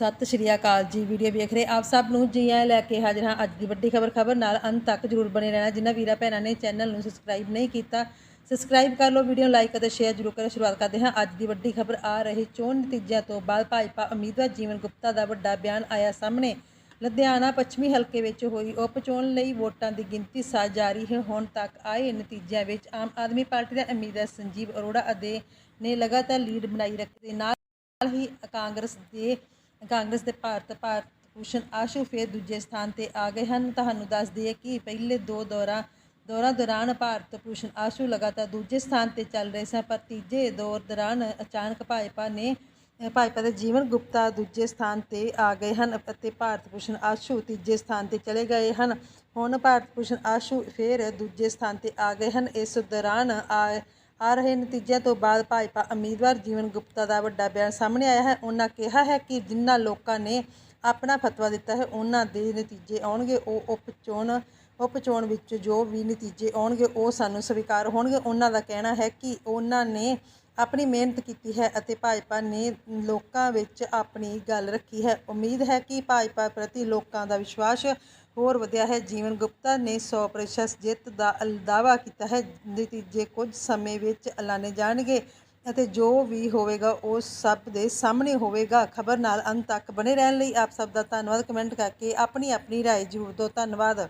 ਸਤਿ ਸ਼੍ਰੀ ਅਕਾਲ ਜੀ। ਵੀਡੀਓ ਵੇਖ ਰਹੇ ਆਪ ਸਭ ਨੂੰ ਜੀ ਆਇਆਂ ਲੈ ਕੇ ਹਾਜ਼ਰ ਹਾਂ ਅੱਜ ਦੀ ਵੱਡੀ ਖਬਰ। ਖਬਰ ਨਾਲ ਅੰਤ ਤੱਕ ਜਰੂਰ ਬਣੇ ਰਹਿਣਾ। ਜਿਨ੍ਹਾਂ ਵੀਰਾਂ ਭੈਣਾਂ ਨੇ ਚੈਨਲ ਨੂੰ ਸਬਸਕ੍ਰਾਈਬ ਨਹੀਂ ਕੀਤਾ, ਸਬਸਕ੍ਰਾਈਬ ਕਰ ਲਓ, ਵੀਡੀਓ ਨੂੰ ਲਾਈਕ ਅਤੇ ਸ਼ੇਅਰ ਜਰੂਰ ਕਰੋ। ਸ਼ੁਰੂਆਤ ਕਰਦੇ ਹਾਂ ਅੱਜ ਦੀ ਵੱਡੀ ਖਬਰ। ਆ ਰਹੀ ਚੋਣ ਨਤੀਜਿਆਂ ਤੋਂ ਬਾਅਦ ਭਾਜਪਾ ਉਮੀਦਵਾਰ ਜੀਵਨ ਗੁਪਤਾ ਦਾ ਵੱਡਾ ਬਿਆਨ ਆਇਆ ਸਾਹਮਣੇ। ਲੁਧਿਆਣਾ ਪੱਛਮੀ ਹਲਕੇ ਵਿੱਚ ਹੋਈ ਉਪ ਚੋਣ ਲਈ ਵੋਟਾਂ ਦੀ ਗਿਣਤੀ ਸਾ ਜਾਰੀ ਹੈ। ਹੁਣ ਤੱਕ ਆਏ ਨਤੀਜਿਆਂ ਵਿੱਚ ਆਮ ਆਦਮੀ ਪਾਰਟੀ ਦੇ ਉਮੀਦਵਾਰ ਸੰਜੀਵ ਅਰੋੜਾ ਅਤੇ ਨੇ ਲਗਾਤਾਰ ਲੀਡ ਬਣਾਈ ਰੱਖਦੇ ਨਾਲ ਨਾਲ ਹੀ ਕਾਂਗਰਸ ਦੇ ਕਾਂਗਰਸ ਦੇ ਭਾਰਤ ਭਾਰਤ ਭੂਸ਼ਣ ਆਸ਼ੂ ਫਿਰ ਦੂਜੇ ਸਥਾਨ ਤੇ ਆ ਗਏ ਹਨ। ਤੁਹਾਨੂੰ ਦੱਸ ਦਈਏ ਕਿ ਪਹਿਲੇ ਦੋ ਦੌਰਾਂ ਦੌਰਾਂ ਦੌਰਾਨ ਭਾਰਤ ਭੂਸ਼ਣ ਆਸ਼ੂ ਲਗਾਤਾਰ ਦੂਜੇ ਸਥਾਨ ਤੇ ਚੱਲ ਰਹੇ ਸਨ, ਪਰ ਤੀਜੇ ਦੌਰ ਦੌਰਾਨ ਅਚਾਨਕ ਭਾਜਪਾ ਨੇ, ਭਾਜਪਾ ਦੇ ਜੀਵਨ ਗੁਪਤਾ ਦੂਜੇ ਸਥਾਨ ਤੇ ਆ ਗਏ ਹਨ ਅਤੇ ਭਾਰਤ ਭੂਸ਼ਣ ਆਸ਼ੂ ਤੀਜੇ ਸਥਾਨ ਤੇ ਚਲੇ ਗਏ ਹਨ। ਹੁਣ ਭਾਰਤ ਭੂਸ਼ਣ ਆਸ਼ੂ ਫਿਰ ਦੂਜੇ ਸਥਾਨ ਤੇ ਆ ਗਏ ਹਨ। ਇਸ ਦੌਰਾਨ ਆ ਆ ਰਹੇ ਨਤੀਜਿਆਂ ਤੋਂ ਬਾਅਦ ਭਾਜਪਾ ਉਮੀਦਵਾਰ ਜੀਵਨ ਗੁਪਤਾ ਦਾ ਵੱਡਾ ਬਿਆਨ ਸਾਹਮਣੇ ਆਇਆ ਹੈ। ਉਹਨਾਂ ਕਿਹਾ ਹੈ ਕਿ ਜਿਨ੍ਹਾਂ ਲੋਕਾਂ ਨੇ ਆਪਣਾ ਫਤਵਾ ਦਿੱਤਾ ਹੈ, ਉਹਨਾਂ ਦੇ ਨਤੀਜੇ ਆਉਣਗੇ, ਉਹ ਉਪ ਚੋਣ ਉਪ ਚੋਣ ਵਿੱਚ ਜੋ ਵੀ ਨਤੀਜੇ ਆਉਣਗੇ, ਉਹ ਸਾਨੂੰ ਸਵੀਕਾਰ ਹੋਣਗੇ। ਉਹਨਾਂ ਦਾ ਕਹਿਣਾ ਹੈ ਕਿ ਉਹਨਾਂ ਨੇ ਆਪਣੀ ਮਿਹਨਤ ਕੀਤੀ ਹੈ ਅਤੇ ਭਾਜਪਾ ਨੇ ਲੋਕਾਂ ਵਿੱਚ ਆਪਣੀ ਗੱਲ ਰੱਖੀ ਹੈ ਉਮੀਦ ਹੈ ਕਿ ਭਾਜਪਾ ਪ੍ਰਤੀ ਲੋਕਾਂ ਦਾ ਵਿਸ਼ਵਾਸ ਹੋਰ ਵਧਿਆ ਹੈ ਜੀਵਨ ਗੁਪਤਾ ਨੇ 100% ਜਿੱਤ ਦਾ ਅਲ- ਦਾਅਵਾ ਕੀਤਾ ਹੈ ਨਤੀਜੇ ਕੁਝ ਸਮੇਂ ਵਿੱਚ ਐਲਾਨੇ ਜਾਣਗੇ ਅਤੇ ਜੋ ਵੀ ਹੋਵੇਗਾ ਉਹ ਸਭ ਦੇ ਸਾਹਮਣੇ ਹੋਵੇਗਾ ਖਬਰ ਨਾਲ ਅੰਤ ਤੱਕ ਬਣੇ ਰਹਿਣ ਲਈ ਆਪ ਸਭ ਦਾ ਧੰਨਵਾਦ ਕਮੈਂਟ ਕਰਕੇ ਆਪਣੀ ਆਪਣੀ رائے ਜ਼ਰੂਰ ਦਿਓ ਧੰਨਵਾਦ